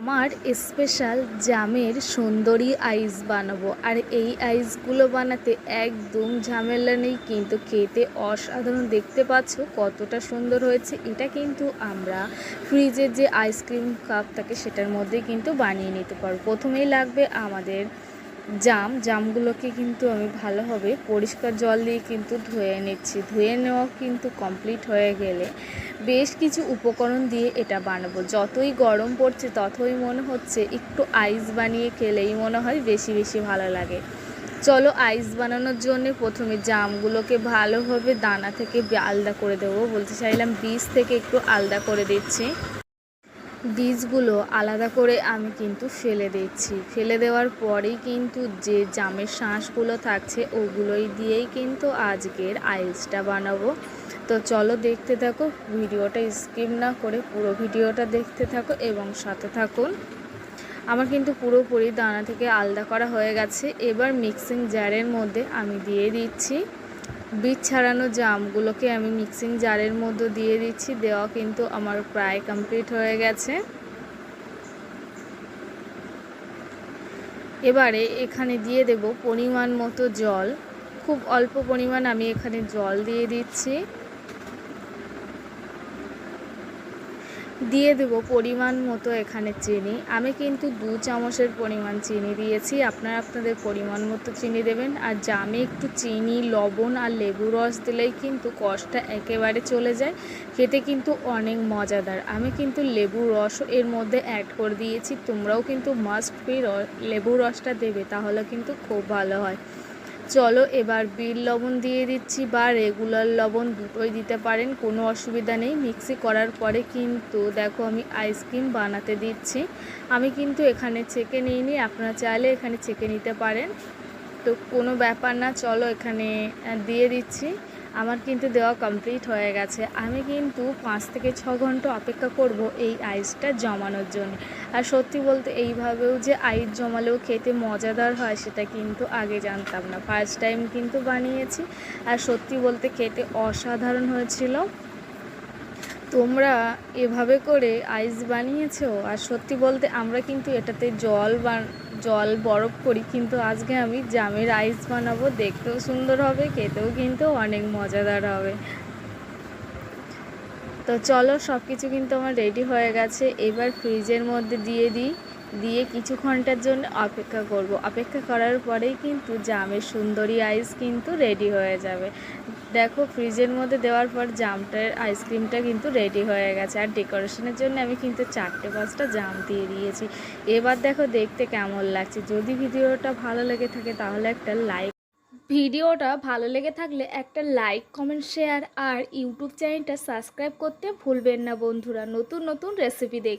আমার স্পেশাল জামের সুন্দরী আইস বানাবো। আর এই আইসগুলো বানাতে একদম ঝামেলা নেই, কিন্তু খেতে অসাধারণ। দেখতে পাচ্ছ কতটা সুন্দর হয়েছে। এটা কিন্তু আমরা ফ্রিজের যে আইসক্রিম কাপ থাকে, সেটার মধ্যে কিন্তু বানিয়ে নিতে পারব। প্রথমেই লাগবে আমাদের জাম, জামগুলোকে কিন্তু আমি ভালোভাবে পরিষ্কার জল দিয়ে কিন্তু ধুয়ে নিচ্ছি। ধুয়ে নেওয়া কিন্তু কমপ্লিট হয়ে গেলে বেশ কিছু উপকরণ দিয়ে এটা বানাবো। যতই গরম পড়ছে, ততই মনে হচ্ছে একটু আইস বানিয়ে খেলেই মনে হয় বেশি বেশি ভালো লাগে। চলো আইস বানানোর জন্য প্রথমে জামগুলোকে ভালোভাবে দানা থেকে আলাদা করে দেবো। বলতে চাইলাম বীজ থেকে একটু আলাদা করে দিচ্ছি। বীজগুলো আলাদা করে আমি কিন্তু ফেলে দিচ্ছি। ফেলে দেওয়ার পরেই কিন্তু যে জামের শাঁসগুলো থাকছে, ওগুলোই দিয়েই কিন্তু আজকের আইসটা বানাবো। তো চলো দেখতে থাকো, ভিডিওটা স্কিপ না করে পুরো ভিডিওটা দেখতে থাকো এবং সাথে থাকুন। আমার কিন্তু পুরোপুরি দানা থেকে আলাদা করা হয়ে গেছে। এবার মিক্সিং জারের মধ্যে আমি দিয়ে দিচ্ছি। বীজ ছাড়ানো জামগুলোকে আমি মিক্সিং জারের মধ্যে দিয়ে দিচ্ছি, দেওয়া কিন্তু আমার প্রায় কমপ্লিট হয়ে গেছে। এবারে এখানে দিয়ে দেব পরিমাণ মতো জল। খুব অল্প পরিমাণ আমি এখানে জল দিয়ে দিচ্ছি। দিয়ে দেব পরিমাণ মতো এখানে চিনি। আমি কিন্তু দু চামচের পরিমাণ চিনি দিয়েছি। আপনারা আপনাদের পরিমাণ মতো চিনি দেবেন। আর জামে একটু চিনি, লবণ আর লেবু রস দিলেই কিন্তু কষটা একেবারে চলে যায়। খেতে কিন্তু অনেক মজাদার। আমি কিন্তু লেবু রসও এর মধ্যে অ্যাড করে দিয়েছি। তোমরাও কিন্তু মাস্ট বি লেবু রসটা দেবে, তাহলে কিন্তু খুব ভালো হয়। চলো, এবার বিল লবণ দিয়ে দিচ্ছি বা রেগুলার লবণ দুটোই দিতে পারেন, কোনো অসুবিধা নেই। মিক্সি করার পরে কিন্তু দেখো আমি আইসক্রিম বানাতে দিচ্ছি। আমি কিন্তু এখানে ছেঁকে নিইনি, আপনারা চাইলে এখানে ছেঁকে নিতে পারেন। তো কোনো ব্যাপার না, চলো এখানে দিয়ে দিচ্ছি। আমার কিন্তু দেওয়া কমপ্লিট হয়ে গেছে। আমি কিন্তু পাঁচ থেকে ছ ঘণ্টা অপেক্ষা করব এই আইসটা জমানোর জন্য। আর সত্যি বলতে এইভাবেও যে আইস জমালেও খেতে মজাদার হয়, সেটা কিন্তু আগে জানতাম না। ফার্স্ট টাইম কিন্তু বানিয়েছি। আর সত্যি বলতে খেতে অসাধারণ হয়েছিল। তোমরা এভাবে করে আইস বানিয়েছো, আর সত্যি বলতে আমরা কিন্তু এটাতে জল বান জল বরফ করি, কিন্তু আজকে আমি জামের আইস বানাবো, দেখতেও সুন্দর হবে, খেতেও কিন্তু অনেক মজাদার হবে। তো চলো সব কিছু কিন্তু আমার রেডি হয়ে গেছে, এবার ফ্রিজের মধ্যে দিয়ে দিই, দিয়ে কিছু ঘণ্টার জন্য অপেক্ষা করব। অপেক্ষা করার পরেই কিন্তু জামের সুন্দরী আইস কিন্তু রেডি হয়ে যাবে। দেখো ফ্রিজের মধ্যে দেওয়ার পর জামটার আইসক্রিমটা কিন্তু রেডি হয়ে গেছে। আর ডেকোরেশনের জন্য আমি কিন্তু চারটে, পাঁচটা জাম দিয়ে দিয়েছি। এবার দেখো, দেখতে কেমন লাগছে। যদি ভিডিওটা ভালো লেগে থাকে, তাহলে একটা লাইক ভিডিওটা ভালো লেগে থাকলে একটা লাইক কমেন্ট শেয়ার আর ইউটিউব চ্যানেলটা সাবস্ক্রাইব করতে ভুলবেন না বন্ধুরা। নতুন নতুন রেসিপি দেখ